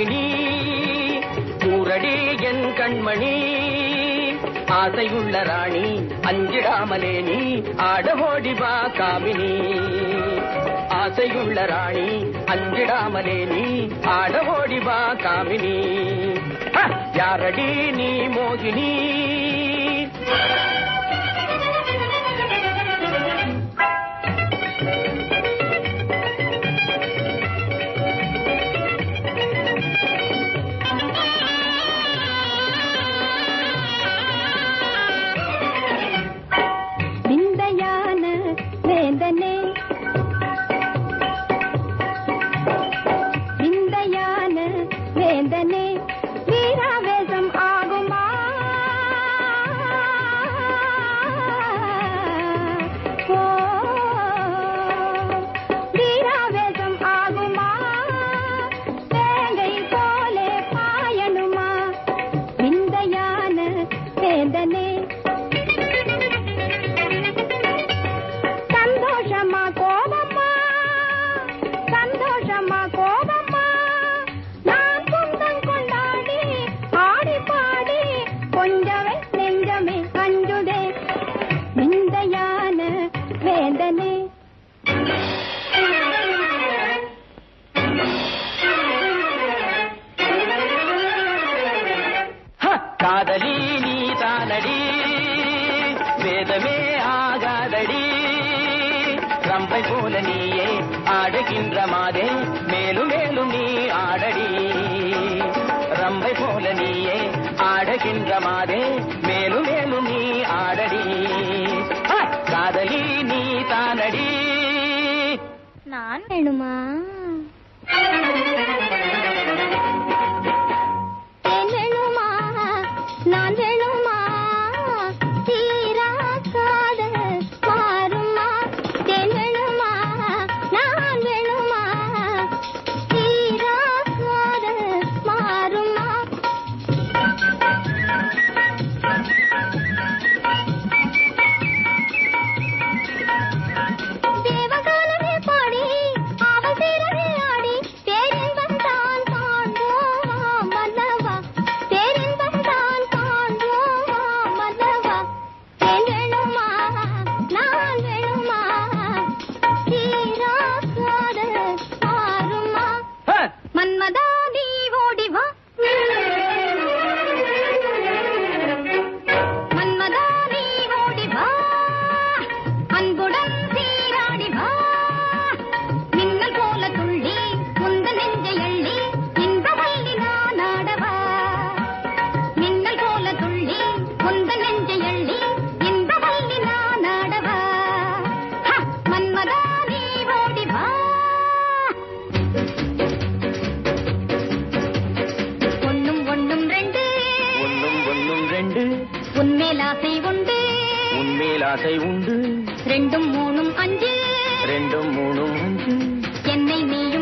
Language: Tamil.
ராகினி ஊரடி என் கண்மணி. ஆசையுள்ள ராணி அஞ்சிடாமலே நீ. ஆடவோடிவா காமினி. ஆசையுள்ள ராணி அஞ்சிடாமலே நீ. ஆடவோடிவா காமினி. யாரடி நீ மோகினி? காதலி நீ தானடி. வேதமே ஆகாதடி. ரம்பை போல நீயே ஆடுகின்ற மாதே மேலும் மேலும் நீ ஆடடி. ரம்பை போல நீயே ஆடுகின்ற மாதே மேலும் மேலும் நீ ஆடடி. காதலி நீ தானடி. நான் வேணுமா? உன்மேல் ஆசை உண்டு. உன்மேல் ஆசை உண்டு. ரெண்டும் மூணும் அஞ்சு. ரெண்டும் மூணும் அஞ்சு. என்னை நீயும்